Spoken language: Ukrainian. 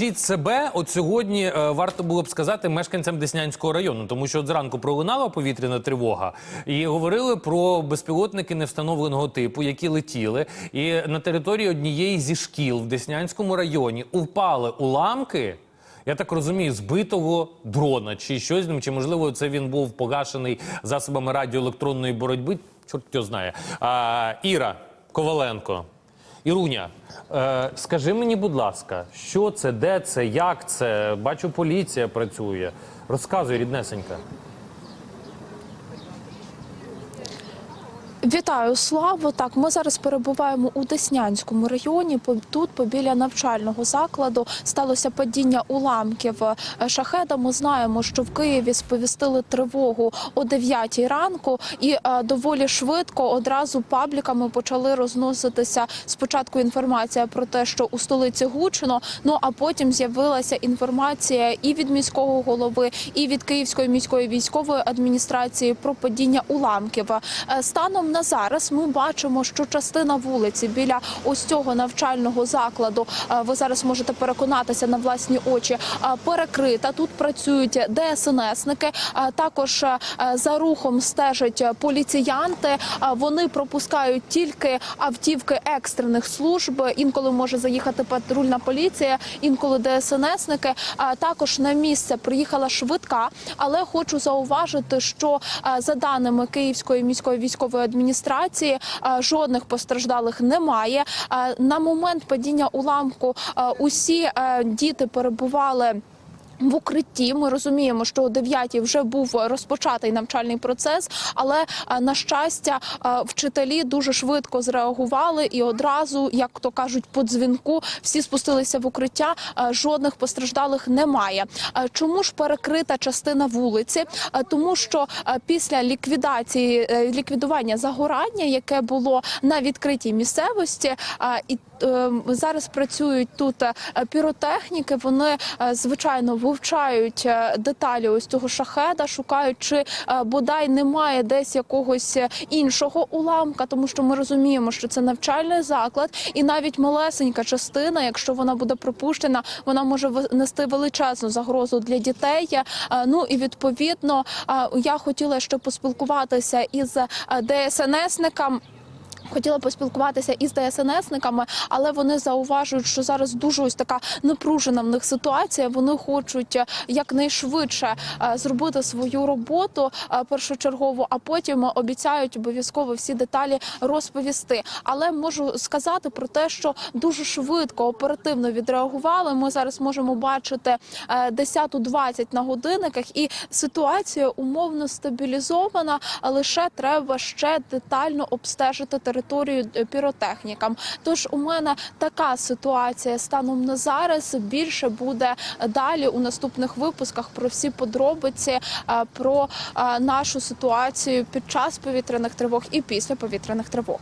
Від себе от сьогодні е, варто було б сказати мешканцям Деснянського району, тому що от зранку пролунала повітряна тривога, і говорили про безпілотники невстановленого типу, які летіли. І на території однієї зі шкіл в Деснянському районі впали уламки. Я так розумію, збитого дрона чи щось з ним, чи можливо це він був погашений засобами радіоелектронної боротьби. Чорт його знає. А, Іра Коваленко. Іруня, е, скажи мені, будь ласка, що це, де це, як це? Бачу, поліція працює. Розказуй, ріднесенька. Вітаю, Славо. Так, ми зараз перебуваємо у Деснянському районі. Тут, побіля навчального закладу, сталося падіння уламків е, шахеда. Ми знаємо, що в Києві сповістили тривогу о 9 ранку, і е, доволі швидко одразу пабліками почали розноситися спочатку інформація про те, що у столиці гучно. Ну а потім з'явилася інформація і від міського голови, і від Київської міської військової адміністрації про падіння уламків. Е, На зараз ми бачимо, що частина вулиці біля ось цього навчального закладу. е, Ви зараз можете переконатися на власні очі. е, Перекрита тут працюють ДСНСники. е, Також за рухом стежать поліціянти. Вони пропускають тільки автівки екстрених служб. Інколи може заїхати патрульна поліція, інколи ДСНСники. Також на місце приїхала швидка, але хочу зауважити, що за даними Київської міської військової адміністрації е, жодних постраждалих немає. Е, На момент падіння уламку е, усі діти перебували. В укритті ми розуміємо, що о 9 вже був розпочатий навчальний процес, але е, на щастя, е, вчителі дуже швидко зреагували і одразу, як то кажуть, по дзвінку всі спустилися в укриття. Е, Жодних постраждалих немає. Чому ж перекрита частина вулиці? Тому що після ліквідації ліквідування загорання, яке було на відкритій місцевості, і зараз працюють тут піротехніки. Вони звичайно вивчають е, деталі ось цього шахеда, шукають, чи е, бодай немає десь якогось е, іншого уламка, тому що ми розуміємо, що це навчальний заклад, і навіть малесенька частина, якщо вона буде пропущена, вона може нести величезну загрозу для дітей. Ну і відповідно я хотіла ще поспілкуватися із ДСНСником. Хотіла поспілкуватися із ДСНСниками, але вони зауважують, що зараз дуже ось така напружена в них ситуація. Вони хочуть е, якнайшвидше е, зробити свою роботу е, першочергово, а потім обіцяють обов'язково всі деталі розповісти. Але можу сказати про те, що дуже швидко оперативно відреагували. Ми зараз можемо бачити е, 10.20 на годинниках, і ситуація умовно стабілізована. Лише треба ще детально обстежити територію е, піротехнікам. Тож у мене така ситуація станом на зараз. Більше буде далі у наступних випусках про всі подробиці е, про е, нашу ситуацію під час повітряних тривог і після повітряних тривог.